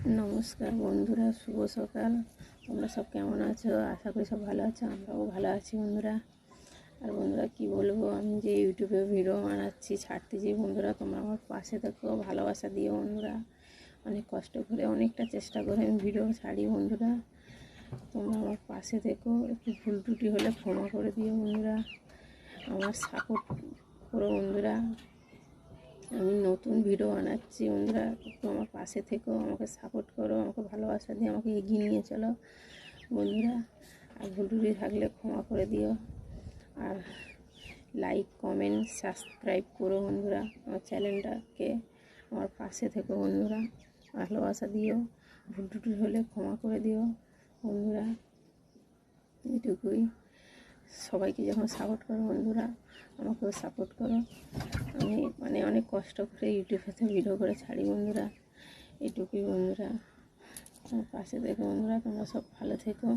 নমস্কার বন্ধুরা, শুভ সকাল। তোমরা সব কেমন আছো? আশা করি সব ভালো আছো, আমরাও ভালো আছি বন্ধুরা। আর বন্ধুরা, কি বলব? আমি যে ইউটিউবে ভিডিও বানাচ্ছি ছাড়তেছি বন্ধুরা, তোমরা আমার পাশে থেকো, ভালোবাসা দিও বন্ধুরা। অনেক কষ্ট করে অনেকটা চেষ্টা করে আমি ভিডিও ছাড়ি বন্ধুরা। তোমরা আমার পাশে দেখো একটু ভুল টুটি হলে ক্ষমা করে দিও বন্ধুরা। আমার সাপোর্ট করো বন্ধুরা। আমি নতুন ভিডিও বানাচ্ছি, বন্ধুরা। একটু আমার পাশে থেকো, আমাকে সাপোর্ট করো, আমাকে ভালোবাসা দিয়ে আমাকে এগিয়ে নিয়ে চলো। বন্ধুরা, আর ভুল টুটি থাকলে ক্ষমা করে দিও। আর লাইক কমেন্ট সাবস্ক্রাইব করো বন্ধুরা, আমার চ্যানেলটাকে আমার পাশে থেকো বন্ধুরা, ভালোবাসা দিও। ভুল টুটি হলে ক্ষমা করে দিও বন্ধুরা। এটুকুই সবাইকে যখন সাপোর্ট করো বন্ধুরা, আমাকেও সাপোর্ট করো। আমি মানে অনেক কষ্ট করে ইউটিউবেতে ভিডিও করে ছাড়ি বন্ধুরা। এটুকুই বন্ধুরা। পাশে থেকে বন্ধুরা, তোমরা সব ভালো থেকো।